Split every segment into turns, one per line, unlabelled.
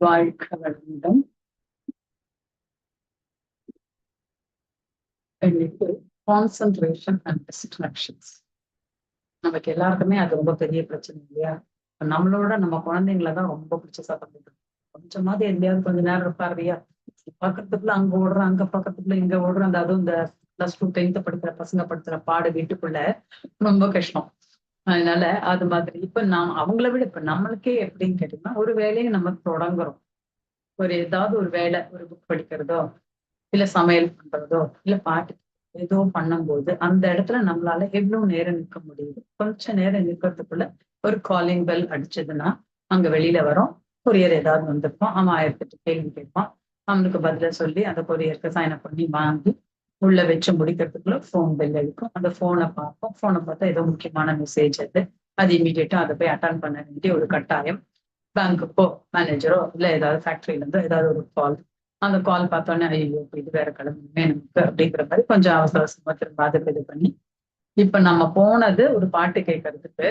வாழ்க வளமுடன் இன்னைக்கு கான்சன்ட்ரேஷன் அண்ட் டிஸ்ட்ராக்ஷன்ஸ் நமக்கு எல்லாருக்குமே அது ரொம்ப பெரிய பிரச்சனை இல்லையா? நம்மளோட நம்ம குழந்தைங்கள தான் ரொம்ப பிடிச்ச சாப்பிட்டு கொஞ்சமாவது எங்கேயாவது கொஞ்ச நேரம் இருப்பார் இல்லையா? பக்கத்துக்குள்ள அங்க ஓடுறோம் அங்க பக்கத்துக்குள்ள இங்க ஓடுறோம் அந்த அதுவும் இந்த பிளஸ் டூ டென்த் படிக்கிற பசங்க படுத்துற பாடு வீட்டுக்குள்ள ரொம்ப கஷ்டம். அதனால அது மாதிரி இப்ப நாம் அவங்கள விட இப்ப நம்மளுக்கே எப்படின்னு கேட்டீங்கன்னா ஒரு வேலையை நம்ம தொடங்குறோம். ஒரு ஏதாவது ஒரு வேலை ஒரு புக் படிக்கிறதோ இல்ல சமையல் பண்றதோ இல்ல பாட்டு ஏதோ பண்ணும்போது அந்த இடத்துல நம்மளால எவ்வளவு நேரம் நிற்க முடியுது? கொஞ்ச நேரம் நிற்கிறதுக்குள்ள ஒரு காலிங் பெல் அடிச்சதுன்னா அங்க வெளியில வரும். கொரியர் ஏதாவது வந்திருப்போம் அவன் ஆயிரத்தி கேள்வி கேட்பான். அவனுக்கு பதில சொல்லி அந்த கொரியருக்கு சைன் அப் பண்ணி வாங்கி உள்ள வச்சு முடிக்கிறதுக்குள்ள ஃபோன் பெல் அடிக்கும். அந்த போனை பார்ப்போம். போனை பார்த்தா ஏதோ முக்கியமான மெசேஜ் அது. அது இமீடியட்டா அதை போய் அட்டன் பண்ண வேண்டிய ஒரு கட்டாயம். பேங்க்குக்கோ மேனேஜரோ இல்ல ஏதாவது ஃபேக்டரியில இருந்தோ ஏதாவது ஒரு கால் அந்த கால் பார்த்தோன்னே ஐயோ இது வேற கிளம்புமே நமக்கு அப்படிங்கிற மாதிரி கொஞ்சம் அவசர அவசரமா திரும்ப அதுக்கு இது பண்ணி இப்ப நம்ம போனது ஒரு பாட்டு கேட்கறதுக்கு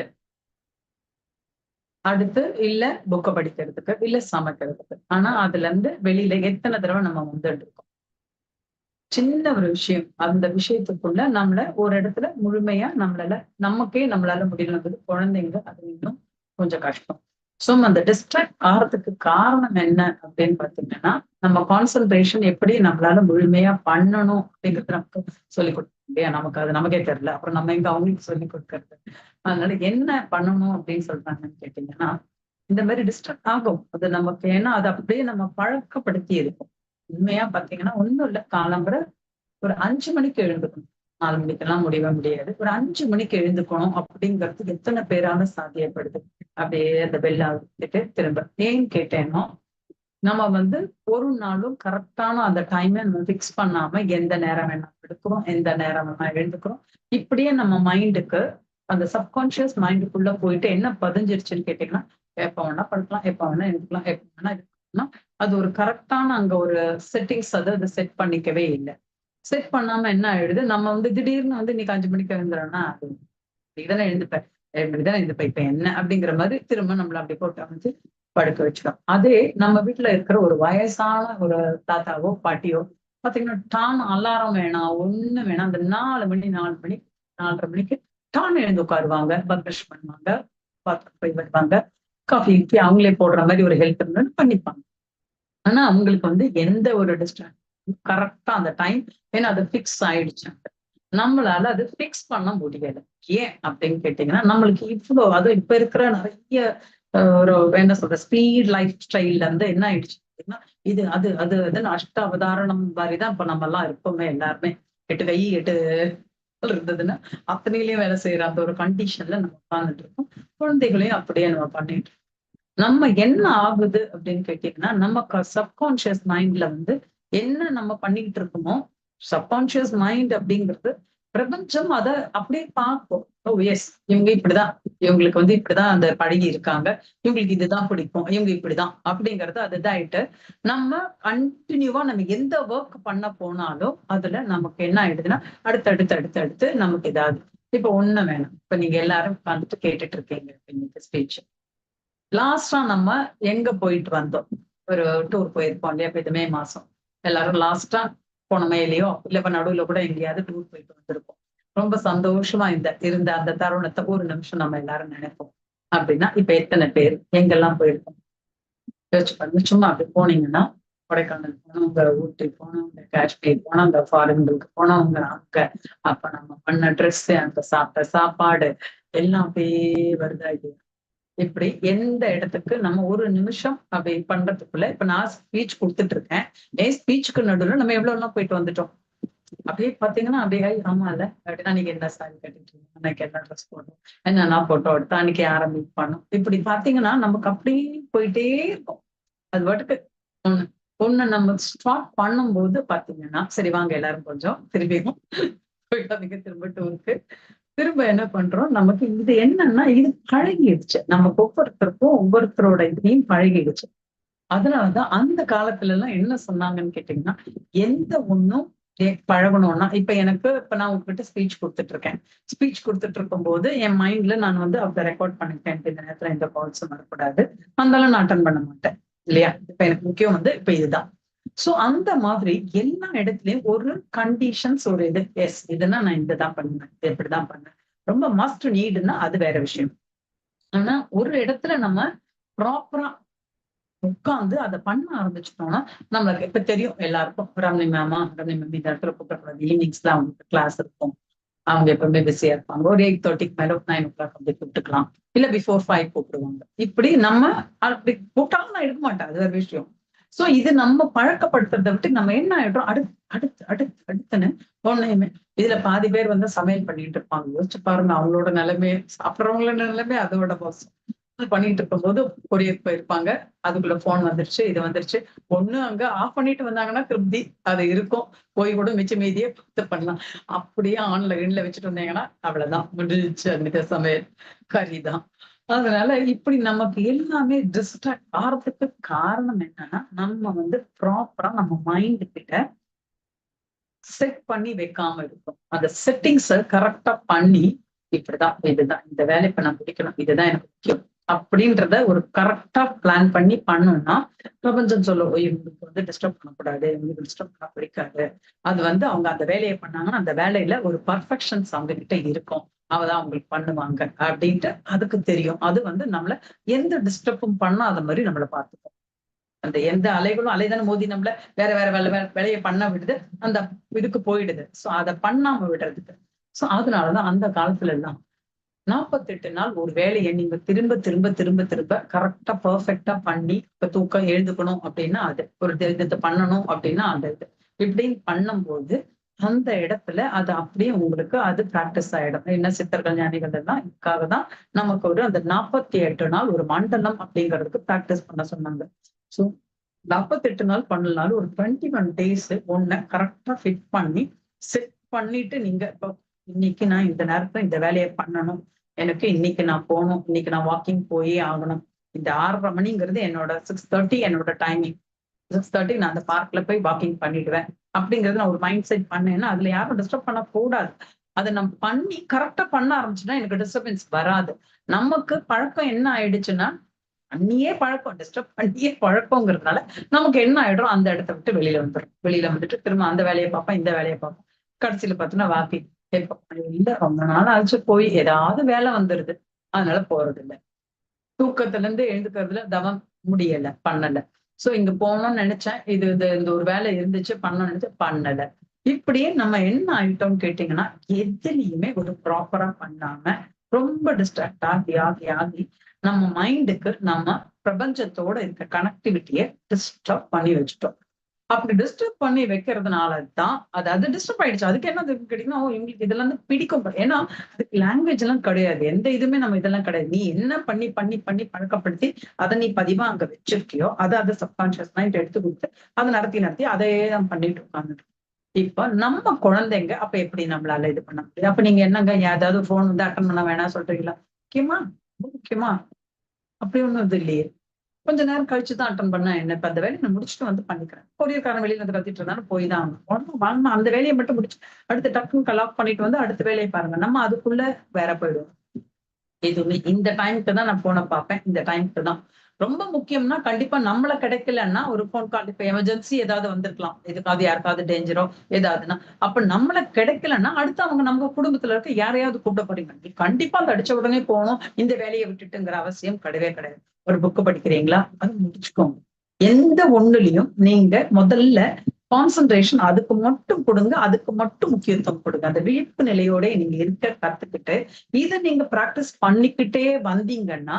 அடுத்து இல்ல புக்கை படிக்கிறதுக்கு இல்ல சமைக்கிறதுக்கு. ஆனா அதுல இருந்து வெளியில எத்தனை தடவை நம்ம வந்துட்டு இருக்கோம்? சின்ன ஒரு விஷயம். அந்த விஷயத்துக்குள்ள நம்மள ஒரு இடத்துல முழுமையா நம்மளால நமக்கே நம்மளால முடியலன்றது குழந்தைங்க அது இன்னும் கொஞ்சம் கஷ்டம். ஸோ அந்த டிஸ்ட்ராக்ட் ஆகிறதுக்கு காரணம் என்ன அப்படின்னு பார்த்தீங்கன்னா நம்ம கான்சென்ட்ரேஷன் எப்படி நம்மளால முழுமையா பண்ணணும் அப்படிங்கிறது நமக்கு சொல்லிக் கொடுக்கணும் இல்லையா? நமக்கு அது நமக்கே தெரியல. அப்புறம் நம்ம எங்க அவங்களுக்கு சொல்லி கொடுக்கறது? அதனால என்ன பண்ணணும் அப்படின்னு சொல்றாங்கன்னு கேட்டீங்கன்னா இந்த மாதிரி டிஸ்ட்ராக்ட் ஆகும். அது நமக்கு ஏன்னா அது அப்படியே நம்ம பழக்கப்படுத்தி இருக்கும். உண்மையா பாத்தீங்கன்னா ஒண்ணும் இல்ல. காலம்புற ஒரு அஞ்சு மணிக்கு எழுந்துக்கணும். நாலு மணிக்கெல்லாம் முடியவே முடியாது. ஒரு அஞ்சு மணிக்கு எழுந்துக்கணும் அப்படிங்கிறது எத்தனை பேரால சாத்தியப்படுது? அப்படியே அந்த பெல்லா விட்டுட்டு திரும்ப. ஏன் கேட்டேன்னா நம்ம வந்து ஒரு நாளும் கரெக்டான அந்த டைமை நம்ம ஃபிக்ஸ் பண்ணாம எந்த நேரம் வேணா எடுக்கிறோம் எந்த நேரம் வேணா எழுந்துக்கிறோம். இப்படியே நம்ம மைண்டுக்கு அந்த சப்கான்சியஸ் மைண்டுக்குள்ள போயிட்டு என்ன பதிஞ்சிருச்சுன்னு கேட்டீங்கன்னா எப்ப வேணா படுக்கலாம் எப்ப வேணா எடுக்கலாம் எப்ப வேணா அது ஒரு கரெக்டான அங்க ஒரு செட்டிங்ஸ் அது அதை செட் பண்ணிக்கவே இல்லை. செட் பண்ணாம என்ன ஆயிடுது? நம்ம வந்து திடீர்னு வந்து இன்னைக்கு அஞ்சு மணிக்கு எழுந்துறோம்னா அது இதெல்லாம் எழுந்துப்பேன். இப்படிதான் எழுந்துப்பேன். இப்ப என்ன? அப்படிங்கிற மாதிரி திரும்ப நம்மள அப்படி போட்டு அமைச்சு படுக்க வச்சிடும் அதே நம்ம வீட்டுல இருக்கிற ஒரு வயசான ஒரு தாத்தாவோ பாட்டியோ பாத்தீங்கன்னா டான் அலாரம் வேணாம் ஒண்ணு வேணாம் அந்த நாலு மணி நாலு மணி நாலரை மணிக்கு டான் எழுந்து உட்காருவாங்க. பர்கஷ் பண்ணுவாங்க. பாத்ரூம் போய் வருவாங்க. காஃபி கீஃபி அவங்களே போடுற மாதிரி ஒரு ஹெல்ப் இருந்தாலும் பண்ணிப்பாங்க. ஆனா அவங்களுக்கு வந்து எந்த ஒரு டிஸ்ட்ராக்ஷன் கரெக்டா அந்த டைம் ஏன்னா அது ஃபிக்ஸ் ஆயிடுச்சு நம்மளால அது ஃபிக்ஸ் பண்ண முடியல. ஏன் அப்படின்னு கேட்டீங்கன்னா நம்மளுக்கு இவ்வளோ அது இப்ப இருக்கிற நிறைய ஒரு என்ன சொல்ற ஸ்பீட் லைஃப் ஸ்டைல்ல இருந்து என்ன ஆயிடுச்சு அப்படின்னா இது அது அது அதுன்னு அஷ்ட அவதாரணம் மாதிரிதான் இப்ப நம்ம எல்லாம் இருப்போமே எல்லாருமே. எட்டு கை எட்டு இருந்ததுன்னா அத்தனையிலயும் வேலை செய்யற அந்த ஒரு கண்டிஷன்ல நம்ம உட்காந்துட்டு இருக்கோம். குழந்தைகளையும் அப்படியே நம்ம பண்ணிட்டு நம்ம என்ன ஆகுது அப்படின்னு கேட்டீங்கன்னா நம்ம சப்கான்சியஸ் மைண்ட்ல வந்து என்ன நம்ம பண்ணிக்கிட்டு இருக்கோமோ சப்கான்சியஸ் மைண்ட் அப்படிங்கிறது பிரபஞ்சம் அதை அப்படியே பார்ப்போம் ஓ எஸ் இவங்க இப்படிதான். இவங்களுக்கு வந்து இப்படிதான் அந்த பழகி இருக்காங்க. இவங்களுக்கு இதுதான் பிடிக்கும். இவங்க இப்படிதான் அப்படிங்கறது அது இதாயிட்டு நம்ம கண்டினியூவா நம்ம எந்த ஒர்க் பண்ண போனாலும் அதுல நமக்கு என்ன ஆயிடுதுன்னா அடுத்து அடுத்து அடுத்து அடுத்து நமக்கு ஏதாவது இப்ப ஒண்ணு வேணும். இப்ப நீங்க எல்லாரும் உட்காந்துட்டு கேட்டுட்டு இருக்கீங்க இன்னைக்கு ஸ்பீச் லாஸ்டா நம்ம எங்க போயிட்டு வந்தோம்? ஒரு டூர் போயிருப்போம் இல்லையா? இப்ப இது மே மாசம். எல்லாரும் லாஸ்டா போன மேலேயோ இல்ல இப்ப நடுவுல கூட எங்கேயாவது டூர் போயிட்டு வந்திருப்போம். ரொம்ப சந்தோஷமா இந்த இருந்த அந்த தருணத்தை ஒரு நிமிஷம் நம்ம எல்லாரும் நினைப்போம். அப்படின்னா இப்ப எத்தனை பேர் எங்கெல்லாம் போயிருக்கோம்? யோசிச்சு பாருங்க. சும்மா அப்படி போனீங்கன்னா கொடைக்கானல் போனவங்க ஊட்டி போனவங்க காஷ்மீர் போனவங்க ஃபாரின்களுக்கு போனவங்க அங்க அப்ப நம்ம பண்ண ட்ரெஸ் அங்க சாப்பிட்ட சாப்பாடு எல்லாம் அப்படியே வருதா இல்லையா? இப்படி எந்த இடத்துக்கு நம்ம ஒரு நிமிஷம் அப்படி பண்றதுக்குள்ள இப்ப நான் ஸ்பீச் கொடுத்துட்டு இருக்கேன் என் ஸ்பீச்சுக்கு நடுவில் நம்ம எவ்வளவு எல்லாம் போயிட்டு வந்துட்டோம்? அப்படியே பாத்தீங்கன்னா அப்படியே ஆமா இல்ல. அப்படின்னா நீங்க என்ன சாரி கட்டிட்டு அன்னைக்கு என்ன ட்ரெஸ் போடணும்? என்னென்ன போட்டோம் எடுத்து அன்னைக்கு யாரை பண்ணும் இப்படி பாத்தீங்கன்னா நமக்கு அப்படியே போயிட்டே இருக்கும். அது பாட்டுக்கு ஒண்ணு ஒண்ணு நம்ம ஸ்டார்ட் பண்ணும்போது பாத்தீங்கன்னா சரி வாங்க எல்லாரும் கொஞ்சம் திரும்பியும் போயிட்டு திரும்ப டூருக்கு திரும்ப என்ன பண்றோம்? நமக்கு இது என்னன்னா இது பழகிடுச்சு. நமக்கு ஒவ்வொருத்தருக்கும் ஒவ்வொருத்தரோட இதையும் பழகிடுச்சு. அதனாலதான் அந்த காலத்துல எல்லாம் என்ன சொன்னாங்கன்னு கேட்டீங்கன்னா எந்த ஒண்ணும் பழகணும்னா இப்ப எனக்கு இப்ப நான் உங்ககிட்ட ஸ்பீச் கொடுத்துட்டு இருக்கேன் ஸ்பீச் கொடுத்துட்டு இருக்கும் போது என் மைண்ட்ல நான் வந்து அப்ப ரெக்கார்ட் பண்ணிட்டேன் இந்த நேரத்துல எந்த கால்ஸும் வரக்கூடாது. வந்தாலும் நான் அட்டன் பண்ண மாட்டேன். இல்லையா? இப்ப எனக்கு முக்கியம் வந்து இப்ப இதுதான். சோ அந்த மாதிரி எல்லா இடத்துலயும் ஒரு கண்டிஷன்ஸ் ஒரு இது எஸ் இதுன்னா நான் இதுதான் பண்ணுவேன் இப்படிதான் பண்ணேன் ரொம்ப மஸ்ட் நீடுன்னா அது வேற விஷயம். ஆனா ஒரு இடத்துல நம்ம ப்ராப்பரா உட்காந்து அதை பண்ண ஆரம்பிச்சிட்டோம்னா நம்மளுக்கு இப்ப தெரியும் எல்லாருக்கும் ரம்னி மேமா ரம்னி மேம் இந்த இடத்துல கூப்பிடக்கூடாது. ஈவினிங்ஸ் தான் அவங்களுக்கு கிளாஸ் இருக்கும். அவங்க எப்பவுமே பிஸியா இருப்பாங்க. ஒரு எயிட் தேர்ட்டிக்கு மேல நைன் ஓ கிளாக் அப்படி கூப்பிட்டுக்கலாம். இல்ல பிஃபோர் ஃபைவ் கூப்பிடுவாங்க. இப்படி நம்ம அப்படி கூப்பிட்டாலும் நான் எடுக்க மாட்டேன். அது வேற விஷயம். சோ இது நம்ம பழக்கப்படுத்துறதை விட்டு நம்ம என்ன ஆயிடுறோம்? அடுத்து அடுத்து அடுத்து அடுத்துன்னு ஒன்னையுமே இதுல பாதி பேர் வந்து சமையல் பண்ணிட்டு இருப்பாங்க. யோசிச்சு பாருங்க அவங்களோட நிலைமை சாப்பிட்றவங்களோட நிலைமை அதோட மோசம் பண்ணிட்டு இருக்கும்போது கொரியர் போயிருப்பாங்க. அதுக்குள்ள போன் வந்துருச்சு இது வந்துருச்சு. ஒண்ணு அங்க ஆஃப் பண்ணிட்டு வந்தாங்கன்னா திருப்தி. அது இருக்கும். போய் கூட மிச்ச மீதியே பத்து பண்ணலாம். அப்படியே ஆன்லைன்ல வச்சுட்டு வந்தீங்கன்னா அவ்வளவுதான். முடிஞ்சிச்சு அந்த சமையல். கறி தான். அதனால இப்படி நமக்கு எல்லாமே டிஸ்ட்ராக்ட் ஆகிறதுக்கு காரணம் என்னன்னா நம்ம வந்து ப்ராப்பரா நம்ம மைண்ட் கிட்ட செட் பண்ணி வைக்காம இருக்கும் அந்த செட்டிங்ஸை கரெக்டா பண்ணி இப்படிதான் இதுதான் இந்த வேலை இப்ப நான் பிடிக்கணும் இதுதான் எனக்கு முக்கியம் அப்படின்றத ஒரு கரெக்டா பிளான் பண்ணி பண்ணோம்னா பிரபஞ்சம் சொல்லும் இவங்களுக்கு வந்து டிஸ்டர்ப் பண்ணக்கூடாது இவங்களுக்கு டிஸ்டர்ப் பண்ண பிடிக்காது. அது வந்து அவங்க அந்த வேலையை பண்ணாங்கன்னா அந்த வேலையில ஒரு பர்ஃபெக்ஷன்ஸ் அவங்க கிட்ட இருக்கும். அவதான் அவங்களுக்கு பண்ணுவாங்க அப்படின்ட்டு அதுக்கு தெரியும். அது வந்து நம்மள எந்த டிஸ்டர்பும் பண்ணாத மாதிரி நம்மள பார்த்துக்கும். அந்த எந்த அலைகளும் அலைதானே மோதி நம்மள வேற வேற வேலை வேலையை பண்ண விடுது அந்த இதுக்கு போயிடுது. சோ அதை பண்ணாம விடுறதுக்கு. சோ அதனாலதான் அந்த காலத்துல எல்லாம் நாற்பத்தெட்டு நாள் ஒரு வேலையை நீங்க திரும்ப திரும்ப திரும்ப திரும்ப கரெக்டா பர்ஃபெக்டா பண்ணி இப்ப தூக்கம் எழுதுக்கணும் அப்படின்னா அது. ஒரு இதை பண்ணணும் அப்படின்னா அந்த இது. இப்படின்னு பண்ணும்போது அந்த இடத்துல அது அப்படியே உங்களுக்கு அது பிராக்டிஸ் ஆயிடும். என்ன சித்தர்கள் ஞானிகள் எல்லாம் இதுக்காக தான் நமக்கு ஒரு அந்த நாற்பத்தி எட்டு நாள் ஒரு மண்டலம் அப்படிங்கிறதுக்கு பிராக்டிஸ் பண்ண சொன்னாங்க. ஸோ நாற்பத்தெட்டு நாள் பண்ணலனாலும் ஒரு டுவெண்ட்டி ஒன் டேஸ் ஒன்ன கரெக்டா ஃபிட் பண்ணி செட் பண்ணிட்டு நீங்க இப்போ இன்னைக்கு நான் இந்த நேரத்துல இந்த வேலையை பண்ணணும். எனக்கு இன்னைக்கு நான் போகணும். இன்னைக்கு நான் வாக்கிங் போயே ஆகணும். இந்த ஆறரை மணிங்கிறது என்னோட சிக்ஸ் தேர்ட்டி என்னோட டைமிங் சிக்ஸ் தேர்ட்டி நான் அந்த பார்க்ல போய் வாக்கிங் பண்ணிடுவேன். அப்படிங்கறது நான் ஒரு மைண்ட் செட் பண்ணேன்னா அதுல யாரும் டிஸ்டர்ப் பண்ண கூடாது. அதை நம்ம பண்ணி கரெக்டா பண்ண ஆரம்பிச்சுன்னா எனக்கு டிஸ்டர்பன்ஸ் வராது. நமக்கு பழக்கம் என்ன ஆயிடுச்சுன்னா பண்ணியே பழக்கம் டிஸ்டர்ப் பண்ணியே பழக்கங்கிறதுனால நமக்கு என்ன ஆயிடும் அந்த இடத்த விட்டு வெளியில வந்துடும் வெளியில வந்துட்டு திரும்ப அந்த வேலையை பார்ப்போம் இந்த வேலையை பார்ப்போம். கடைசியில பார்த்தோன்னா வாக்கி இல்ல ரொம்ப நாள் ஆச்சு போய் ஏதாவது வேலை வந்துருது. அதனால போறது இல்லை தூக்கத்துல இருந்து எழுந்துக்கிறதுல தவம் முடியல பண்ணல. சோ இங்க போகணும்னு நினைச்சேன். இது இது இந்த ஒரு வேலை இருந்துச்சு பண்ணணும்னு நினைச்சு பண்ணல. இப்படியே நம்ம என்ன ஆயிட்டோம்னு கேட்டீங்கன்னா எதுலையுமே ஒரு ப்ராப்பரா பண்ணாம ரொம்ப டிஸ்ட்ராக்ட் ஆகி ஆகி ஆகி நம்ம மைண்டுக்கு நம்ம பிரபஞ்சத்தோட இருக்க கனெக்டிவிட்டியை டிஸ்டர்ப் பண்ணி வச்சுட்டோம். அப்படி டிஸ்டர்ப் பண்ணி வைக்கிறதுனால தான் அது அது டிஸ்டர்ப் ஆயிடுச்சு. அதுக்கு என்ன கேட்டீங்கன்னா இவங்களுக்கு இதெல்லாம் வந்து பிடிக்கும். ஏன்னா அதுக்கு லாங்குவேஜ் எல்லாம் கிடையாது. எந்த இதுவுமே நம்ம இதெல்லாம் கிடையாது. நீ என்ன பண்ணி பண்ணி பண்ணி பழக்கப்படுத்தி அதை நீ பதிவா அங்க வச்சிருக்கியோ அதை அதை சப்கான்சியஸ் மைண்ட் எடுத்து கொடுத்து அதை நடத்தி நடத்தி அதையே தான் பண்ணிட்டு உட்காந்துட்டு இப்ப நம்ம குழந்தைங்க அப்ப எப்படி நம்மளால இது பண்ண முடியாது அப்ப நீங்க என்னங்க ஏதாவது போன் வந்து அட்டன் பண்ண வேணாம் சொல்றீங்களா? முக்கியமா முக்கியமா அப்படி ஒண்ணும் இது இல்லையே. கொஞ்ச நேரம் கழிச்சு தான் அட்டன் பண்ண என்ன இப்ப அந்த வேலையை நான் முடிச்சுட்டு வந்து பண்ணிக்கிறேன். கொரியர்காரன் வெளியில வந்து கத்திட்டு இருந்தாலும் போய் தான் ஆகணும். வாங்க அந்த வேலையை மட்டும் முடிச்சு அடுத்து டக்குன்னு கலாக் பண்ணிட்டு வந்து அடுத்த வேலையை பாருங்க. நம்ம அதுக்குள்ள வேற போயிடுவோம். எதுவுமே. இந்த டைமுக்கு தான் நான் போன பார்ப்பேன். இந்த டைமுக்கு தான். ரொம்ப முக்கியம்னா கண்டிப்பா நம்மள கிடைக்கலன்னா ஒரு போன் கால் இப்ப எமர்ஜென்சி ஏதாவது வந்திருக்கலாம். எதுக்காவது யாருக்காவது டேஞ்சரோ ஏதாவதுன்னா. அப்ப நம்மள கிடைக்கலன்னா அடுத்து அவங்க நம்ம குடும்பத்துல இருக்க யாரையாவது கூப்பிட போறீங்க. கண்டிப்பா அந்த அடிச்ச உடனே போகணும். இந்த வேலையை விட்டுட்டுங்கிற அவசியம் கிடையவே கிடையாது. ஒரு புக்கு படிக்கிறீங்களா? அது முடிச்சுக்கோங்க. எந்த ஒண்ணுலயும் நீங்க முதல்ல கான்சன்ட்ரேஷன் அதுக்கு மட்டும் கொடுங்க அதுக்கு மட்டும் முக்கியத்துவம் கொடுங்க. அந்த விழிப்பு நிலையோட நீங்க இருக்க கத்துக்கிட்டு இதை நீங்க பிராக்டிஸ் பண்ணிக்கிட்டே வந்தீங்கன்னா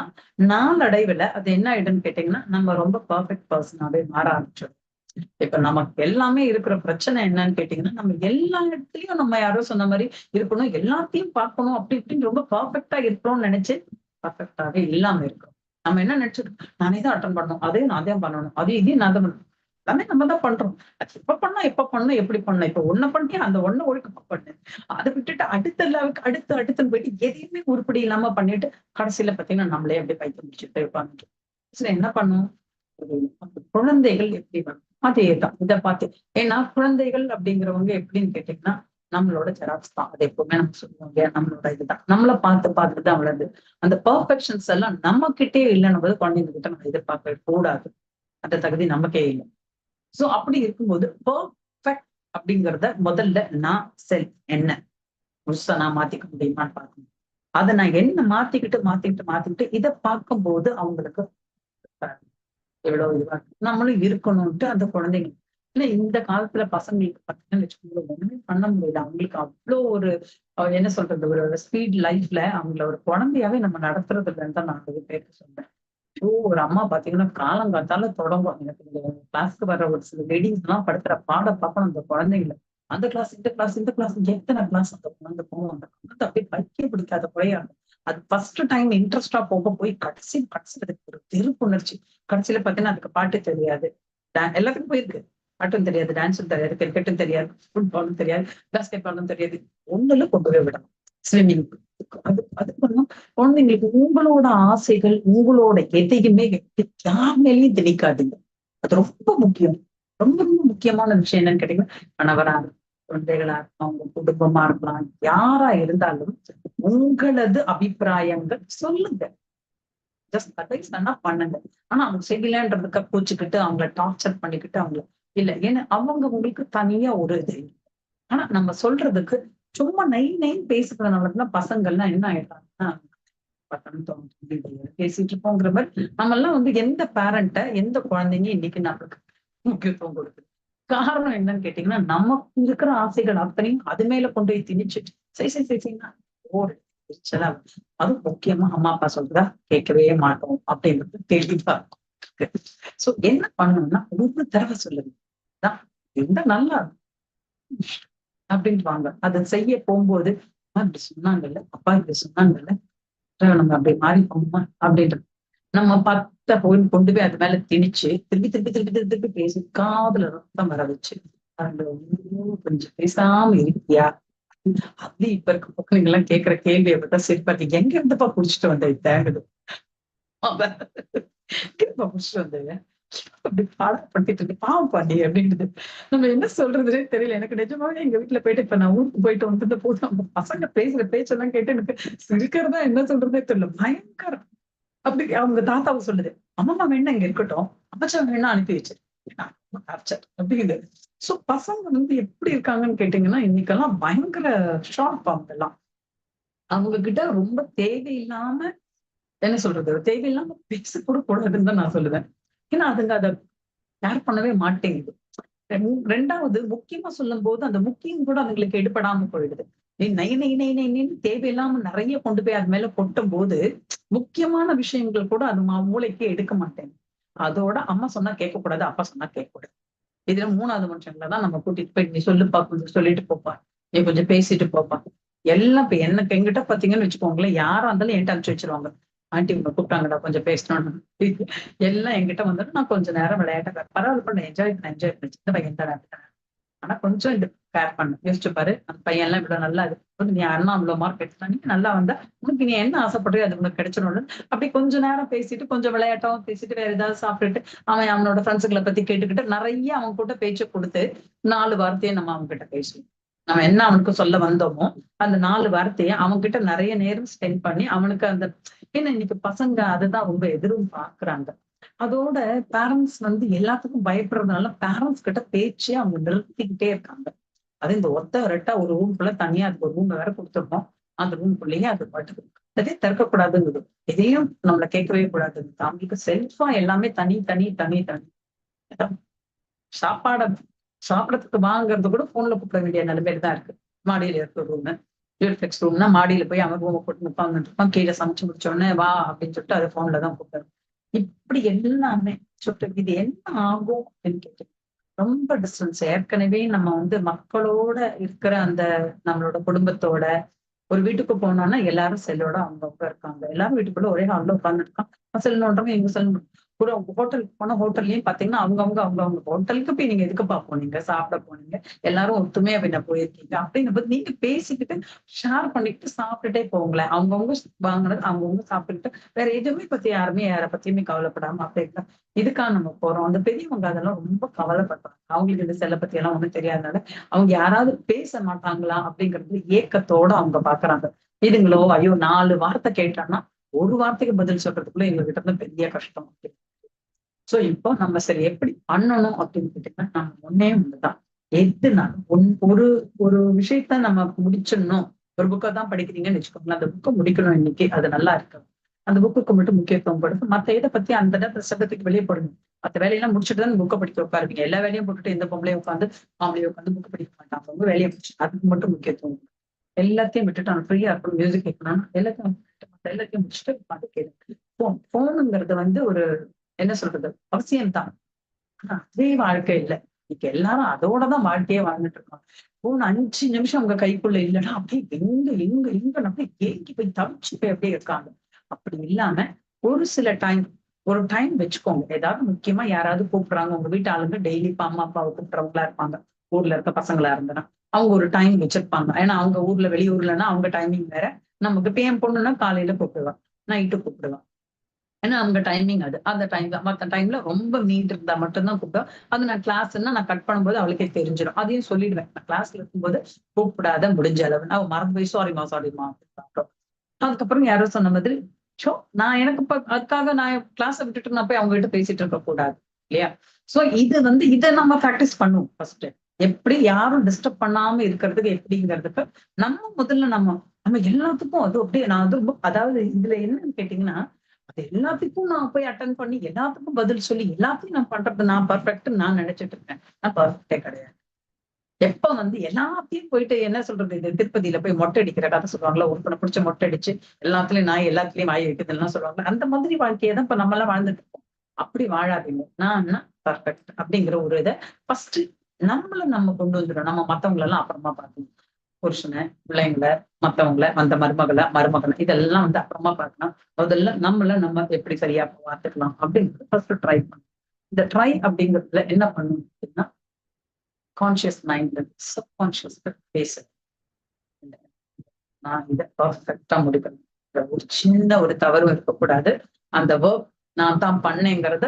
நாளடைவுல அது என்ன ஆயிடும்னு கேட்டீங்கன்னா நம்ம ரொம்ப பர்ஃபெக்ட் பர்சனாவே மாற ஆரம்பிச்சிடும். இப்ப நமக்கு எல்லாமே இருக்கிற பிரச்சனை என்னன்னு கேட்டீங்கன்னா நம்ம எல்லா இடத்துலயும் நம்ம யாரோ சொன்ன மாதிரி இருக்கணும் எல்லாத்தையும் பார்க்கணும் அப்படி இப்படின்னு ரொம்ப பர்ஃபெக்டா இருக்கணும்னு நினைச்சு பர்ஃபெக்டாவே இல்லாம இருக்கிறோம் நம்ம என்ன நினைச்சிருக்கோம்? நானே தான் அட்டன் பண்ணணும் அதையும் நான் தான் பண்ணணும் அதையும் இதையும் நான் தான் பண்ணணும். எல்லாமே நம்ம தான் பண்றோம். எப்ப பண்ணோம் பண்ணா எப்ப பண்ணணும் எப்படி பண்ணணும் இப்ப ஒண்ணு பண்ணி அந்த ஒண்ணு ஒழுக்கமா பண்ணு. அதை விட்டுட்டு அடுத்த லெவலுக்கு அடுத்து அடுத்துன்னு போயிட்டு எதையுமே உருப்படி இல்லாம பண்ணிட்டு கடைசியில பாத்தீங்கன்னா நம்மளே அப்படியே பைத்தியம் முடிச்சுட்டு இருப்பாங்க என்ன பண்ணும் குழந்தைகள் எப்படி வரும் அதே தான் இதை பார்த்து. ஏன்னா குழந்தைகள் அப்படிங்கிறவங்க எப்படின்னு கேட்டீங்கன்னா நம்மளோட ஜெராக்ஸ் தான். அது எப்பவுமே நம்ம சொல்லுவாங்க நம்மளோட இதுதான். நம்மள பார்த்து பார்த்துட்டு தான் வளருது. அந்த பர்ஃபெக்ஷன்ஸ் எல்லாம் நம்ம கிட்டே இல்லைன்னு போது குழந்தைங்க கிட்ட நம்ம எதிர்பார்க்க கூடாது. அந்த தகுதி நமக்கே இல்லை. சோ அப்படி இருக்கும்போது பர்ஃபெக்ட் அப்படிங்கறத முதல்ல நான் செல்ஃப் என்ன? முழுசா நான் மாத்திக்க முடியுமான்னு பார்க்கணும். அதை நான் என்ன மாத்திக்கிட்டு மாத்திக்கிட்டு மாத்திக்கிட்டு இதை பார்க்கும்போது அவங்களுக்கு எவ்வளவு இதுவா நம்மளும் இருக்கணும்ட்டு அந்த குழந்தைங்க. இல்ல இந்த காலத்துல பசங்களுக்கு பார்த்தீங்கன்னா வச்சுக்கோங்க ஒண்ணுமே பண்ண முடியல. அவங்களுக்கு அவ்வளோ ஒரு என்ன சொல்றது ஒரு ஸ்பீட் லைஃப்ல அவங்கள ஒரு குழந்தையாவே நம்ம நடத்துறதுல இருந்தா தான் நான் பேருக்கு சொல்றேன். ஒரு அம்மா பாத்தீங்கன்னா காலங்காத்தால தொடங்கும் எனக்கு இந்த கிளாஸ்க்கு வர ஒரு சில லேடிஸ் எல்லாம் படுத்துற பாட பார்க்கணும் அந்த குழந்தைங்கள. அந்த கிளாஸ் இந்த கிளாஸ் இந்த கிளாஸ் எத்தனை கிளாஸ் அந்த குழந்தை போகும்? அந்த குழந்தை அப்படியே படிக்க பிடிக்காத குறையாகும் அது ஃபர்ஸ்ட் டைம் இன்ட்ரெஸ்டா போக போய் கடைசி கடைசியில் அதுக்கு ஒரு தெருப்புணர்ச்சி. கடைசியில பாத்தீங்கன்னா அதுக்கு பாட்டு தெரியாது. எல்லாத்துக்கும் போயிருக்கு. பாட்டும் தெரியாது டான்ஸும் தெரியாது கிரிக்கெட்டும் தெரியாது ஃபுட்பாலும் தெரியாது பாஸ்கெட் பாலும் தெரியாது. ஒண்ணுல கொண்டு போய் விடணும். ஸ்விம்மிங் அது அது பண்ணும் குழந்தைங்களுக்கு உங்களோட ஆசைகள் உங்களோட எதையுமே யார் மேலேயும் திணிக்காதீங்க அது ரொம்ப முக்கியம். ரொம்ப ரொம்ப முக்கியமான விஷயம் என்னன்னு கேட்டீங்கன்னா கணவரா குழந்தைகளா இருக்கலாம் உங்க குடும்பமா இருக்கலாம் யாரா இருந்தாலும் உங்களது அபிப்பிராயங்கள் சொல்லுங்க. ஜஸ்ட் அட்வைஸ் வேணா பண்ணுங்க. ஆனா அவங்க செய்யலன்றதுக்கு பூச்சிக்கிட்டு அவங்கள டார்ச்சர் பண்ணிக்கிட்டு அவங்கள இல்ல ஏன்னா அவங்க உங்களுக்கு தனியா ஒரு இது ஆனா நம்ம சொல்றதுக்கு சும்மா நை நைன் பேசுறதுனாலதான் பசங்கள்லாம் என்ன ஆயிடுறாங்கன்னா பேசிட்டு இருப்போங்கிற மாதிரி நம்ம எல்லாம் வந்து எந்த பேரண்ட எந்த குழந்தைங்க இன்னைக்கு நம்மளுக்கு முக்கியத்துவம் கொடுக்குது? காரணம் என்னன்னு கேட்டீங்கன்னா நமக்கு இருக்கிற ஆசைகள் அத்தனையும் அது மேல கொண்டு போய் திணிச்சு சரி சரி சரி சரின்னா ஓடு எரிச்சலா அதுவும் முக்கியமா அம்மா அப்பா சொல்றதா கேட்கவே மாட்டோம் அப்படிங்கிறது தெளிவா இருக்கு. சோ என்ன பண்ணணும்னா ஒரு தடவை சொல்லுங்க. எந்த இருந்தா நல்லா இருக்கும். அப்படின்வாங்க அதை செய்ய போகும்போது அம்மா இப்படி சொன்னாங்கல்ல அப்பா இப்படி சொன்னாங்கல்ல நம்ம அப்படி மாறி போகுமா அப்படின்றது நம்ம பத்த போய் கொண்டு போய் அது மேல திணிச்சு திருப்பி திருப்பி திருப்பி திருப்பி திருப்பி பேசி காதுல ரத்தம் வர வச்சு கொஞ்சம் பேசாம இருக்கியா? அது இப்ப இருக்க பக்கம் எல்லாம் கேக்குற கேள்வியை பார்த்தா சரி பாருங்க எங்க இருந்தப்பா குடிச்சிட்டு வந்த தேங்குது எங்கப்பா குடிச்சிட்டு அப்படி பாடப்படுத்திட்டு இருக்கு. பாவம் பாண்டி அப்படின்றது. நம்ம என்ன சொல்றதுனே தெரியல. எனக்கு நிஜமாவே எங்க வீட்டுல போயிட்டு இப்ப நான் ஊருக்கு போயிட்டு வந்தது போது அவங்க பசங்க பேசுற பேச்செல்லாம் கேட்டு எனக்கு சிரிக்கிறதா என்ன சொல்றதே தெரியல. பயங்கரம். அப்படி அவங்க தாத்தாவை சொல்லுது. அம்மா வேணா இங்க இருக்கட்டும். அம்மாச்சா வேணா அனுப்பி வச்சிரு டார்ச்சர் அப்படிங்குது. சோ பசங்க வந்து எப்படி இருக்காங்கன்னு கேட்டீங்கன்னா இன்னைக்கெல்லாம் பயங்கர ஷார்ப் அவங்க எல்லாம் அவங்க கிட்ட ரொம்ப தேவையில்லாம என்ன சொல்றது? தேவையில்லாம பேசக்கூட கூடாதுன்னு தான் நான் சொல்லுவேன். ஏன்னா அதுங்க அதை ஷேர் பண்ணவே மாட்டேங்குது. ரெண்டாவது முக்கியமா சொல்லும் போது அந்த முக்கியம் கூட அதுங்களுக்கு எடுபடாம போயிடுது. நீ நை நை நை நைன்னு தேவையில்லாம நிறைய கொண்டு போய் அது மேல கொட்டும் போது முக்கியமான விஷயங்கள் கூட அது மா- மூளைக்கு எடுக்க மாட்டேங்குது. அதோட அம்மா சொன்னா கேட்கக்கூடாது அப்பா சொன்னா கேட்கக்கூடாது. இதுல மூணாவது மனுஷங்களை தான் நம்ம கூட்டிட்டு போய் நீ சொல்லுப்பா கொஞ்சம் சொல்லிட்டு போப்பா. நீ கொஞ்சம் பேசிட்டு போப்பா. எல்லாம் இப்ப எனக்கு எங்கிட்ட பாத்தீங்கன்னு வச்சுக்கோங்களேன் யாரா இருந்தாலும் என்கிட்ட அனுப்பிச்சு வச்சிருவாங்க. ஆண்டி உங்களை கூப்பிட்டாங்கடா கொஞ்சம் பேசணும்னு. எல்லாம் என்கிட்ட வந்துட்டு நான் கொஞ்ச நேரம் விளையாட்ட பரவாயில்ல பண்ண என்ஜாய் பண்ண என்ஜாய் பண்ண. சின்ன பையன் தான் ஆனா கொஞ்சம் இது கேர் பண்ணு. யோசிச்சு பாரு அந்த பையன் எல்லாம் இவ்வளவு நல்லா இது நீ அண்ணா இவ்வளவு மார்க் எடுத்தா நீ நல்லா வந்தா உனக்கு நீ என்ன ஆசைப்படுறியோ அது உனக்கு கிடைச்சிடும் அப்படி கொஞ்ச நேரம் பேசிட்டு கொஞ்சம் விளையாட்டம் பேசிட்டு வேற ஏதாவது சாப்பிட்டுட்டு அவன் அவனோட ஃப்ரெண்ட்ஸுகளை பத்தி கேட்டுக்கிட்டு நிறைய அவங்க கூட பேச்சை கொடுத்து நாலு வார்த்தையை நம்ம அவங்க கிட்ட பேசுவோம். நம்ம என்ன அவனுக்கு சொல்ல வந்தோமோ அந்த நாலு வார்த்தையை அவன் கிட்ட நிறைய நேரம் ஸ்பெண்ட் பண்ணி அவனுக்கு அந்த ஏன்னா இன்னைக்கு பசங்க அதுதான் ரொம்ப எதிரும் பாக்குறாங்க அதோட பேரண்ட்ஸ் வந்து எல்லாத்துக்கும் பயப்படுறதுனால பேரண்ட்ஸ் கிட்ட பேச்சே அவங்க நிறுத்திக்கிட்டே இருக்காங்க. அது இந்த ஒத்த ரெட்டா ஒரு ரூம்குள்ள தனியா அதுக்கு ஒரு ரூம் வேற கொடுத்துருக்கோம். அந்த ரூம்குள்ளேயே அது பாட்டுக்கு அதே திறக்கக்கூடாதுங்குது. எதையும் நம்மள கேட்கவே கூடாதுங்க அவங்களுக்கு செல்ஃபா எல்லாமே தனி தனி தனி தனி. சாப்பாட சாப்பிடறதுக்கு வாங்குறது கூட போன்ல கூப்பிட வேண்டிய நிலைமையில தான் இருக்கு. மாடியில இருக்கிற ரூம் டியூர்ஃபிளெக்ஸ் ரூம்னா மாடியில போய் அவன் ரூமை போட்டு நிப்பாங்கன்னு இருப்பான் கீழே சமைச்சு முடிச்ச உடனே வா அப்படின்னு சொல்லிட்டு அதை போன்ல தான் கூப்பிடுறோம். இப்படி எல்லாமே சொல்லிட்டு இது என்ன ஆகும் அப்படின்னு கேட்டு ரொம்ப டிஸ்டன்ஸ் ஏற்கனவே நம்ம வந்து மக்களோட இருக்கிற அந்த நம்மளோட குடும்பத்தோட ஒரு வீட்டுக்கு போனோம்னா எல்லாரும் செல்லோட அவங்க இருக்காங்க எல்லாரும் வீட்டுக்குள்ள ஒரே ஹாலில் உட்கார்ந்து இருக்கான் செல் நோன்றவங்க எங்க செல் ஒரு ஹோட்டலுக்கு போன ஹோட்டல்லயும் பாத்தீங்கன்னா அவங்கவுங்க அவங்கவுங்க ஹோட்டலுக்கு போய் நீங்க எதுக்குப்பா போனீங்க? சாப்பிட போனீங்க? எல்லாரும் ஒத்துமையா பின்ன போயிருக்கீங்க. அப்படின்னு போது நீங்க பேசிக்கிட்டு ஷேர் பண்ணிக்கிட்டு சாப்பிட்டுட்டே போங்களேன். அவங்கவுங்க வாங்கினது அவங்கவுங்க சாப்பிட்டுக்கிட்டு வேற எதுவுமே பத்தி யாருமே யார பத்தியுமே கவலைப்படாம அப்படின்னா இதுக்காக நம்ம போறோம். அந்த பெரியவங்க அதெல்லாம் ரொம்ப கவலைப்படுறாங்க. அவங்களுக்கு இந்த செல்லை பத்தி எல்லாம் ஒண்ணும் தெரியாதனால அவங்க யாராவது பேச மாட்டாங்களா அப்படிங்கறது ஏக்கத்தோட அவங்க பாக்குறாங்க. இதுங்களோ ஐயோ நாலு வார்த்தை கேட்டான்னா ஒரு வார்த்தைக்கு பதில் சொல்றதுக்குள்ள எங்க கிட்ட இருந்து பெரிய கஷ்டம். சோ இப்போ நம்ம சரி எப்படி பண்ணணும் அப்படின்னு கேட்டீங்கன்னா நம்ம ஒன்னே ஒண்ணுதான் எதுனாலும் ஒன் ஒரு ஒரு விஷயத்த நம்ம முடிச்சிடணும். ஒரு புக்கை தான் படிக்கிறீங்கன்னு வச்சுக்கோங்களேன். அந்த புக்கை முடிக்கணும் இன்னைக்கு. அது நல்லா இருக்கும் அந்த புக்குக்கு மட்டும் முக்கியத்துவம் கொடுத்து மத்த இதை பத்தி அந்த இடத்துல வெளியே போடணும் மத்த வேலையெல்லாம் முடிச்சுட்டு தான் புக்கை படிக்க உட்காருவீங்க. எல்லா வேலையும் போட்டுட்டு எந்த பொம்பளையும் உட்காந்து ஆம்பளையும் உட்காந்து புக்கு படிக்க மாட்டாங்க. அவங்க வேலையை முடிச்சு அதுக்கு மட்டும் முக்கியத்துவம் எல்லாத்தையும் விட்டுட்டு அவன் ஃப்ரீயா இருக்கணும். மியூசிக் கேட்கணும் எல்லாத்தையும் எல்லாத்தையும் முடிச்சுட்டு உட்காந்து கேளு போன் போனுங்கிறது வந்து ஒரு என்ன சொல்றது? அவசியம் தான் அதே வாழ்க்கை இல்லை. இன்னைக்கு எல்லாரும் அதோட தான் வாழ்க்கையே வாழ்ந்துட்டு இருக்கோம் போன அஞ்சு நிமிஷம் உங்க கைக்குள்ள இல்லைன்னா அப்படியே எங்க எங்க எங்க அப்படியே ஏங்கி போய் தவிச்சு போய் அப்படியே இருக்காங்க. அப்படி இல்லாம ஒரு சில டைம் ஒரு டைம் வச்சுக்கோங்க. ஏதாவது முக்கியமா யாராவது கூப்பிடுறாங்க. உங்க வீட்டு ஆளுங்க டெய்லி இப்ப அம்மா அப்பாவை கூப்பிடுறவங்களா இருப்பாங்க. ஊர்ல இருக்க பசங்களா இருந்தனா அவங்க ஒரு டைம் வச்சிருப்பாங்க. ஏன்னா அவங்க ஊர்ல வெளியூர்லன்னா அவங்க டைமிங் வேற. நமக்கு பேம் என் பொண்ணுன்னா காலையில கூப்பிடுவான் நைட்டு கூப்பிடுவான் ஏன்னா அவங்க டைமிங் அது. அந்த டைம் தான். மத்த டைம்ல ரொம்ப நீட் இருந்தா மட்டும்தான் கூப்பிடும் அது நான் கிளாஸ்ன்னா நான் கட் பண்ணும்போது அவளுக்கே தெரிஞ்சிடும். அதையும் சொல்லிடுவேன். நான் கிளாஸ்ல இருக்கும்போது கூப்பிடாத முடிஞ்ச அளவு. அவ மறந்து போய் சாரிமா சாரிமா அதுக்கப்புறம் யாரோ சொன்ன மாதிரி ஸோ நான் எனக்கு இப்போ அதுக்காக நான் கிளாஸை விட்டுட்டு நான் போய் அவங்க கிட்ட பேசிட்டு இருக்க கூடாது. இல்லையா? சோ இது வந்து இதை நம்ம ப்ராக்டிஸ் பண்ணுவோம் ஃபர்ஸ்ட் எப்படி யாரும் டிஸ்டர்ப் பண்ணாம இருக்கிறதுக்கு எப்படிங்கிறதுக்கு நம்ம முதல்ல நம்ம நம்ம எல்லாத்துக்கும் அது அப்படியே நான் அது ரொம்ப- அதாவது இதுல என்னன்னு கேட்டீங்கன்னா எல்லாத்துக்கும் நான் போய் அட்டன் பண்ணி எல்லாத்துக்கும் பதில் சொல்லி எல்லாத்தையும் நான் பண்றது நான் பர்ஃபெக்ட் நான் நினைச்சிட்டு இருக்கேன். நான் பர்ஃபெக்டே கிடையாது. எப்ப வந்து எல்லாத்தையும் போயிட்டு என்ன சொல்றது? இந்த திருப்பதியில போய் மொட்டை அடிக்கிற கதை சொல்லுவாங்களா ஒருத்தனை பிடிச்ச மொட்டை அடிச்சு எல்லாத்துலயும் நான் எல்லாத்துலயும் வாய் வைக்கிறதுலாம் சொல்லுவாங்க அந்த மாதிரி வாழ்க்கையை தான் இப்ப நம்ம எல்லாம் வாழ்ந்துட்டு இருக்கோம். அப்படி வாழாதீங்க. நான் பர்ஃபெக்ட் அப்படிங்கிற ஒரு இதை ஃபர்ஸ்ட் நம்மள நம்ம கொண்டு வந்துடும் நம்ம மத்தவங்களெல்லாம் அப்புறமா பார்க்கணும் புருஷனை பிள்ளைங்களை மத்தவங்கள அந்த மருமகளை மருமகனை இதெல்லாம் வந்து அப்புறமா பார்க்கலாம் முதல்ல நம்மள நம்ம எப்படி சரியா பார்த்துக்கலாம் அப்படிங்கிறது ஃபர்ஸ்ட் ட்ரை பண்ணணும். இந்த ட்ரை அப்படிங்கிறதுல என்ன பண்ணணும் அப்படின்னா கான்சியஸ் மைண்ட்ல சப்கான்சியஸ் பேச நான் இதை பர்ஃபெக்டா முடிக்கணும். ஒரு சின்ன ஒரு தவறு இருக்கக்கூடாது. அந்த ஒர்க் நான் தான் பண்ணேங்கிறத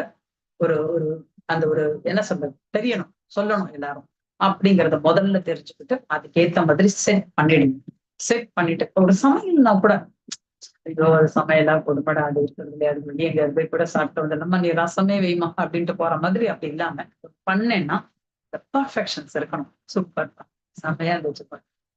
ஒரு ஒரு அந்த ஒரு என்ன சொல்றது? தெரியணும் சொல்லணும் எல்லாரும். அப்படிங்கறத முதல்ல தெரிஞ்சுக்கிட்டு அதுக்கேத்த மாதிரி செட் பண்ணிடுங்க. செட் பண்ணிட்டு ஒரு சமையல்னா கூட ஐயோ அது சமையலா கொடுப்படாது இருக்கிறது இல்லையா அது வெளியே எங்க போய் கூட சாப்பிட்டு நம்ம நீ ரசமே வைமா அப்படின்ட்டு போற மாதிரி அப்படி இல்லாம பண்ணேன்னா பர்ஃபெக்ஷன்ஸ் இருக்கணும். சூப்பர் செம்மையா இருந்துச்சு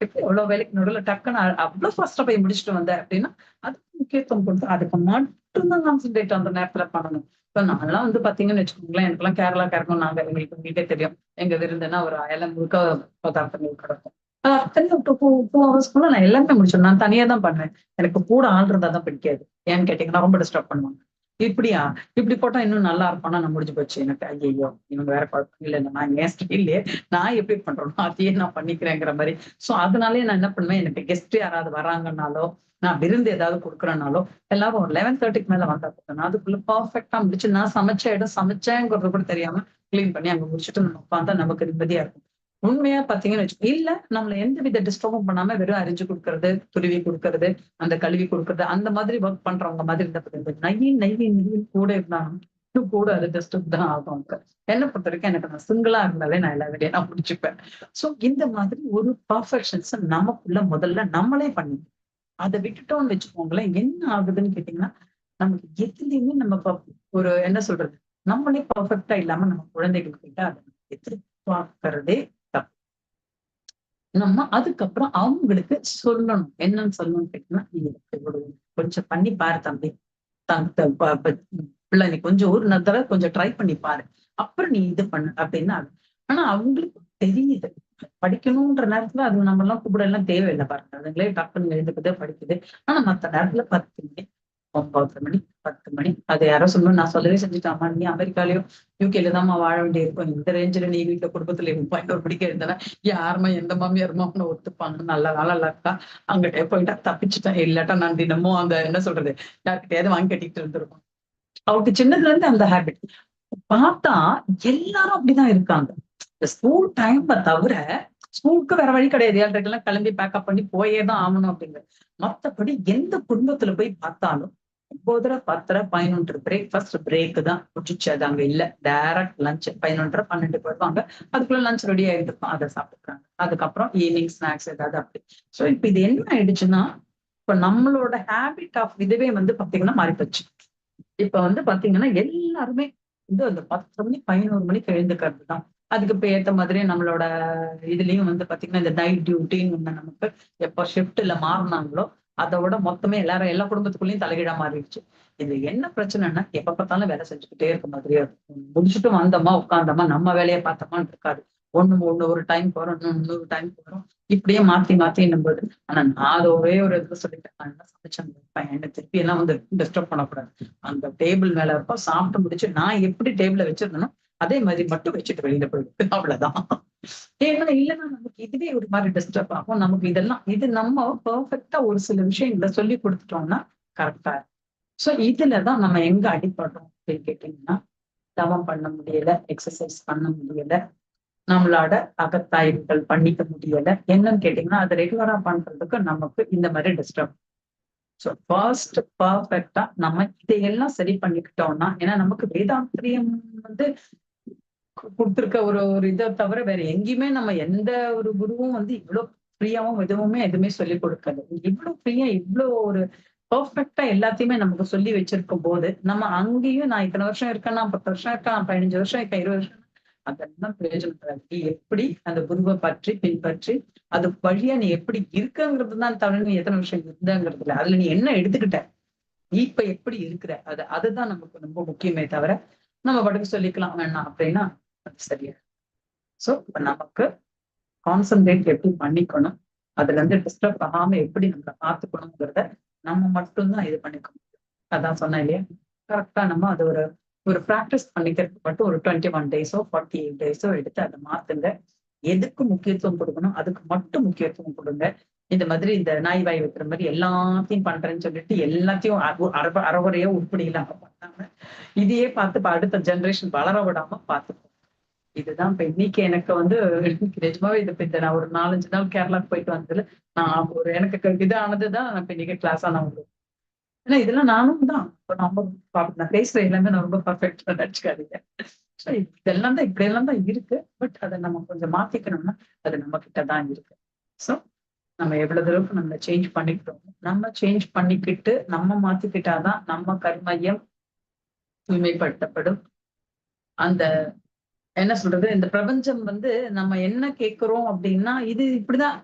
எப்படி எவ்வளவு வேலைக்கு நடுவில் டக்குன்னு அவ்வளவு ஃபாஸ்டா போய் முடிச்சுட்டு வந்தேன் அப்படின்னா அதுக்கு முக்கியத்துவம் கொடுத்து அதுக்கு மட்டும்தான் கான்சென்ட்ரேட் அந்த நேரத்துல பண்ணணும். இப்போ நான்லாம் வந்து பார்த்தீங்கன்னு வச்சுக்கோங்களேன் எனக்குலாம் கேரளா கேரளம் நாங்க எங்களுக்கு உங்களுக்கே தெரியும். எங்க விருந்துன்னா ஒரு அயலம் முழுக்க பதார்த்தங்கள் கிடக்கும் அத்தனை டூ டூ ஹவர்ஸ்க்குள்ள நான் எல்லாமே முடிச்சிடும் நான் தனியா தான் பண்ணுவேன். எனக்கு கூட ஆள் இருந்தால் தான் பிடிக்காது. ஏன்னு கேட்டிங்கன்னா ரொம்ப டிஸ்டர்ப் பண்ணுவாங்க. இப்படியா? இப்படி போட்டா இன்னும் நல்லா இருப்பானா? நான் முடிஞ்சு போச்சு. எனக்கு ஐயோ இவங்க வேற குழப்பம். இல்லை நான் ஏன் இல்லையே நான் எப்படி பண்றேனோ அதையே நான் பண்ணிக்கிறேங்கிற மாதிரி. சோ அதனாலே நான் என்ன பண்ணுவேன்? எனக்கு கெஸ்ட் யாராவது வராங்கன்னாலோ நான் விருந்து ஏதாவது கொடுக்குறேனாலோ எல்லாரும் ஒரு லெவன் தேர்ட்டிக்கு மேல வந்தா போதும். நான் அதுக்குள்ள பர்ஃபெக்டா முடிச்சு நான் சமைச்ச இடம் சமைச்சேங்கிறது கூட தெரியாம கிளீன் பண்ணி அங்க முடிச்சுட்டு நம்ம உட்காந்தா நமக்கு நிம்மதியா இருக்கும். உண்மையா பாத்தீங்கன்னு வச்சுக்கோ இல்ல நம்மள எந்த வித டிஸ்டர்பும் பண்ணாம வெறும் அரிஞ்சு கொடுக்கறது துருவி கொடுக்கறது அந்த கழுவி கொடுக்கறது அந்த மாதிரி ஒர்க் பண்றவங்க மாதிரி இருந்த இந்த நைவி நைவி கூட இருந்தாலும் இன்னும் கூட அது டிஸ்டர்ப் தான் ஆகும். அவங்க. என்னை பொறுத்த வரைக்கும் எனக்கு நான் சிங்கிளா இருந்தாலே நான் எல்லா வேலையும் நான் முடிச்சுப்பேன். சோ இந்த மாதிரி ஒரு பர்ஃபெக்ஷன்ஸ் நமக்குள்ள முதல்ல நம்மளே பண்ணி அதை விட்டுட்டோம்னு வச்சுக்கோங்களேன் என்ன ஆகுதுன்னு கேட்டீங்கன்னா நமக்கு எதுலையுமே நம்ம ஒரு என்ன சொல்றது? நம்மளே பர்ஃபெக்டா இல்லாம நம்ம குழந்தைகள் கிட்ட அதை எதிர்பார்க்கறதே தப்பு. நம்ம அதுக்கப்புறம் அவங்களுக்கு சொல்லணும். என்னன்னு சொல்லணும்னு கேட்டீங்கன்னா நீங்க கொஞ்சம் பண்ணி பாரு தம்பி. த- பிள்ளை நீ கொஞ்சம் ஒரு தடவை கொஞ்சம் ட்ரை பண்ணி பாரு. அப்புறம் நீ இது பண்ணு அப்படின்னா ஆனா அவங்களுக்கு தெரியுது. படிக்கணும்ன்ற நேரத்துல அது நம்ம எல்லாம் கூப்பிட எல்லாம் தேவையில்லை பாருங்க. அதுங்களே டக்குன்னு எழுதுக்குது படிக்குது. ஆனா மத்த நேரத்துல பத்து மணி ஒன்பது மணி பத்து மணி அது யாரோ சொல்லணும் நான் சொல்லவே செஞ்சுட்டாமா நீ அமெரிக்காலயோ யூகேல தான்மா வாழ வேண்டியிருக்கும். இந்த ரேஞ்சில நீ வீட்டுல குடும்பத்துல பதினோரு மணிக்கு எழுந்தனா யாருமா எந்த மாமியாருமா உன்னை ஒத்துப்பாங்க நல்ல நாள் இருக்கா? அங்கிட்டே போயிட்டா தப்பிச்சுட்டேன். இல்லாட்டா நான் தினமும் அந்த என்ன சொல்றது யார்கிட்டயாவது வாங்கி கட்டிட்டு இருந்திருக்கும் அவருக்கு சின்னதுல இருந்து அந்த ஹேபிட் பார்த்தா எல்லாரும் அப்படிதான் இருக்காங்க. இந்த ஸ்கூல் டைம் தவிர ஸ்கூலுக்கு வேற வழி கிடையாது. ஏழரைக்கெல்லாம் கிளம்பி பேக்கப் பண்ணி போயே தான் ஆகணும் அப்படிங்கிறது மத்தபடி எந்த குடும்பத்துல போய் பார்த்தாலும் ஒன்பதரை பத்தரை பதினொன்று பிரேக்ஃபாஸ்ட் பிரேக் தான் முடிச்சு அது அங்க இல்ல. டைரக்ட் லஞ்ச் பதினொன்றரை பன்னெண்டு போயிருவாங்க அதுக்குள்ள லஞ்ச் ரெடி ஆயிருக்கும் அதை சாப்பிட்டுக்கிறாங்க. அதுக்கப்புறம் ஈவினிங் ஸ்நாக்ஸ் ஏதாவது அப்படி. சோ இப்ப இது என்ன ஆயிடுச்சுன்னா இப்ப நம்மளோட ஹேபிட் ஆஃப் இதுவே வந்து பாத்தீங்கன்னா மாறி போச்சு இப்ப வந்து பாத்தீங்கன்னா எல்லாருமே வந்து அந்த பத்து மணி பதினோரு மணிக்கு எழுந்துக்கிறது தான். அதுக்கு இப்ப ஏத்த மாதிரி நம்மளோட இதுலயும் வந்து பாத்தீங்கன்னா இந்த நைட் டியூட்டின்னு ஒண்ணு நமக்கு எப்போ ஷிஃப்ட்ல மாறினாங்களோ அதை விட மொத்தமே எல்லாரும் எல்லா குடும்பத்துக்குள்ளயும் தலைகீழா மாறிடுச்சு. இது என்ன பிரச்சனைன்னா எப்ப பார்த்தாலும் வேலை செஞ்சுக்கிட்டே இருக்க மாதிரியா இருக்கும். முடிச்சுட்டு வந்தோமா உட்காந்தோமா நம்ம வேலையை பார்த்தோமான்னு இருக்காது. ஒண்ணு ஒண்ணு ஒரு டைம் போறோம் இன்னொரு டைம் போறோம். இப்படியே மாத்தி மாத்தி என்னும்போது ஆனா நான் அதை ஒரே ஒரு இதுல சொல்லிட்டேன். நான் என்ன சமைச்சேன் என்ன திருப்பி எல்லாம் வந்து டிஸ்டர்ப் பண்ணக்கூடாது. அந்த டேபிள் மேல இருப்போம் சாப்பிட்டு முடிச்சு நான் எப்படி டேபிள வச்சிருந்தனோ அதே மாதிரி மட்டும் வச்சுட்டு வெளியில போயிடுது அவ்வளவுதான். ஏன்னா இல்லைன்னா நமக்கு இதுவே ஒரு மாதிரி டிஸ்டர்ப் ஆகும். நமக்கு இதெல்லாம் இது நம்ம பர்ஃபெக்டா ஒரு சில விஷயங்களை சொல்லி கொடுத்துட்டோம்னா கரெக்டா சோ இதுலதான் நம்ம எங்க அடிப்படுறோம் அப்படின்னு கேட்டீங்கன்னா தவம் பண்ண முடியல எக்ஸசைஸ் பண்ண முடியல நம்மளோட அகத்தாய்வுகள் பண்ணிக்க முடியல. என்னன்னு கேட்டீங்கன்னா அதை ரெகுலரா பண்றதுக்கு நமக்கு இந்த மாதிரி டிஸ்டர்ப் ஸோ ஃபர்ஸ்ட் பர்ஃபெக்டா நம்ம இதையெல்லாம் சரி பண்ணிக்கிட்டோம்னா ஏன்னா நமக்கு வேதாந்திரியம் வந்து கொடுத்துருக்க ஒரு ஒரு இதை தவிர வேற எங்கேயுமே நம்ம எந்த ஒரு குருவும் வந்து இவ்வளவு ஃப்ரீயாவும் எதுவுமே எதுவுமே சொல்லி கொடுக்கல. இவ்வளவு ஃப்ரீயா இவ்வளவு ஒரு பர்ஃபெக்டா எல்லாத்தையுமே நமக்கு சொல்லி வச்சிருக்கும் போது நம்ம அங்கேயும் நான் இத்தனை வருஷம் இருக்கேன் நான் பத்து வருஷம் இருக்கேன் நான் பதினஞ்சு வருஷம் இருக்கேன் இருபது வருஷம் அதெல்லாம் பிரயோஜனம் நீ எப்படி அந்த குருவை பற்றி பின்பற்றி அது வழியா நீ எப்படி இருக்குங்கிறது தான் தவிர நீ எத்தனை வருஷம் இருந்தங்கிறது இல்லை. அதுல நீ என்ன எடுத்துக்கிட்ட? நீ இப்ப எப்படி இருக்கிற? அது அதுதான் நமக்கு ரொம்ப முக்கியமே தவிர நம்ம படுக்க சொல்லிக்கலாம் வேணாம் அப்படின்னா சரியா? சோ இப்ப நமக்கு கான்சன்ட்ரேட் எப்படி பண்ணிக்கணும்? அதுல இருந்து டிஸ்டர்ப் ஆகாம எப்படி நம்மளை பார்த்துக்கணுங்கிறத நம்ம மட்டும்தான் இது பண்ணிக்க முடியும். அதான் சொன்னேன் இல்லையா? கரெக்டா நம்ம அது ஒரு ஒரு ப்ராக்டிஸ் பண்ணிக்கிறதுக்கு மட்டும் ஒரு டுவெண்ட்டி ஒன் டேஸோ ஃபார்ட்டி எயிட் டேஸோ எடுத்து அதை மாத்துங்க. எதுக்கு முக்கியத்துவம் கொடுக்கணும்? அதுக்கு மட்டும் முக்கியத்துவம் கொடுங்க. இந்த மாதிரி இந்த நாய் வாய் வைக்கிற மாதிரி எல்லாத்தையும் பண்றேன்னு சொல்லிட்டு எல்லாத்தையும் அரை அறகுறையா உருப்படி இல்லாம பண்ணாம இதையே பார்த்து அடுத்த ஜென்ரேஷன் வளர விடாம பார்த்துப்போம் இதுதான் இப்ப இன்னைக்கு எனக்கு வந்து நிஜமாவே இது இந்த நான் ஒரு நாலஞ்சு நாள் கேரளாக்கு போயிட்டு வந்ததுல நான் ஒரு எனக்கு இதானதுதான் நான் இன்னைக்கு கிளாஸ் ஆன உங்களுக்கு ஏன்னா இதெல்லாம் நானும் தான். இப்போ நம்ம நான் பேசுற எல்லாமே நான் ரொம்ப பர்ஃபெக்டா நினைச்சுக்காதீங்க ஸோ இதெல்லாம் தான் இப்படி எல்லாம் தான் இருக்கு. பட் அதை நம்ம கொஞ்சம் மாத்திக்கணும்னா அது நம்ம கிட்ட தான் இருக்கு. ஸோ நம்ம எவ்வளவு தூரம் நம்ம சேஞ்ச் பண்ணிக்கிட்டோம்? நம்ம சேஞ்ச் பண்ணிக்கிட்டு நம்ம மாத்திக்கிட்டாதான் நம்ம கர்மையம் தூய்மைப்படுத்தப்படும். அந்த என்ன சொல்றது? இந்த பிரபஞ்சம் வந்து நம்ம என்ன கேட்கிறோம் அப்படின்னா இது இப்படிதான்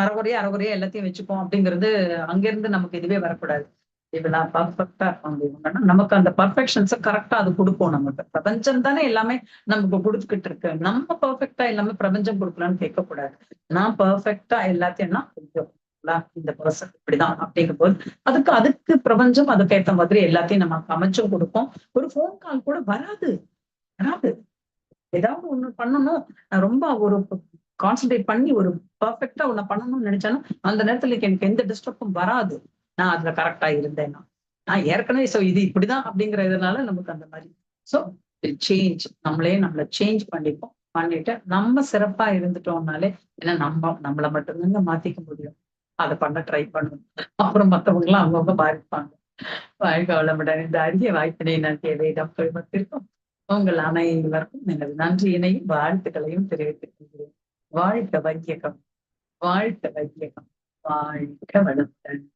அறகுறையா அறகுறையா எல்லாத்தையும் வச்சுப்போம் அப்படிங்கிறது அங்கிருந்து நமக்கு இதுவே வரக்கூடாது. இதெல்லாம் பர்ஃபெக்டா இருப்பாங்க நமக்கு அந்த பர்ஃபெக்ஷன்ஸை கரெக்டா அது கொடுப்போம் நமக்கு பிரபஞ்சம் தானே எல்லாமே நமக்கு கொடுத்துக்கிட்டு இருக்கு. நம்ம பர்ஃபெக்டா எல்லாமே பிரபஞ்சம் கொடுக்கலாம்னு கேட்கக்கூடாது. நான் பர்ஃபெக்டா எல்லாத்தையும் கொஞ்சம் இந்த பர்சன் இப்படிதான் அப்படிங்கும் போது அதுக்கு அதுக்கு பிரபஞ்சம் அதுக்கு ஏத்த மாதிரி எல்லாத்தையும் நமக்கு அமைச்சும் கொடுப்போம் ஒரு போன் கால் கூட வராது. வராது. ஏதாவது ஒண்ணு பண்ணணும். நான் ரொம்ப ஒரு கான்சென்ட்ரேட் பண்ணி ஒரு பர்ஃபெக்டா ஒண்ணு பண்ணணும்னு நினைச்சாலும் அந்த நேரத்துல எனக்கு எந்த டிஸ்டர்பும் வராது. நான் அதுல கரெக்டா இருந்தேன்னா. நான் ஏற்கனவே சோ இது இப்படிதான் அப்படிங்கறதுனால நமக்கு அந்த மாதிரி. சோ சேஞ்ச் நம்மளே நம்மள சேஞ்ச் பண்ணிப்போம். பண்ணிட்டு நம்ம சிறப்பா இருந்துட்டோம்னாலே ஏன்னா நம்ம நம்மள மட்டும்தாங்க மாத்திக்க முடியும். அதை பண்ண ட்ரை பண்ணணும் அப்புறம் மத்தவங்க எல்லாம் அவங்கவுங்க பாதிப்பாங்க. வாழ்க வளமுடன். இந்த அரிய வாய்ப்பினை நான் வேதம் குழுமத்திற்கும் உங்கள் அனைவருக்கும் எனது நன்றியினையும் வாழ்த்துக்களையும் தெரிவித்துக் கொள்கிறேன். வாழ்க வையகம். வாழ்க வையகம். வாழ்க வளமுடன்.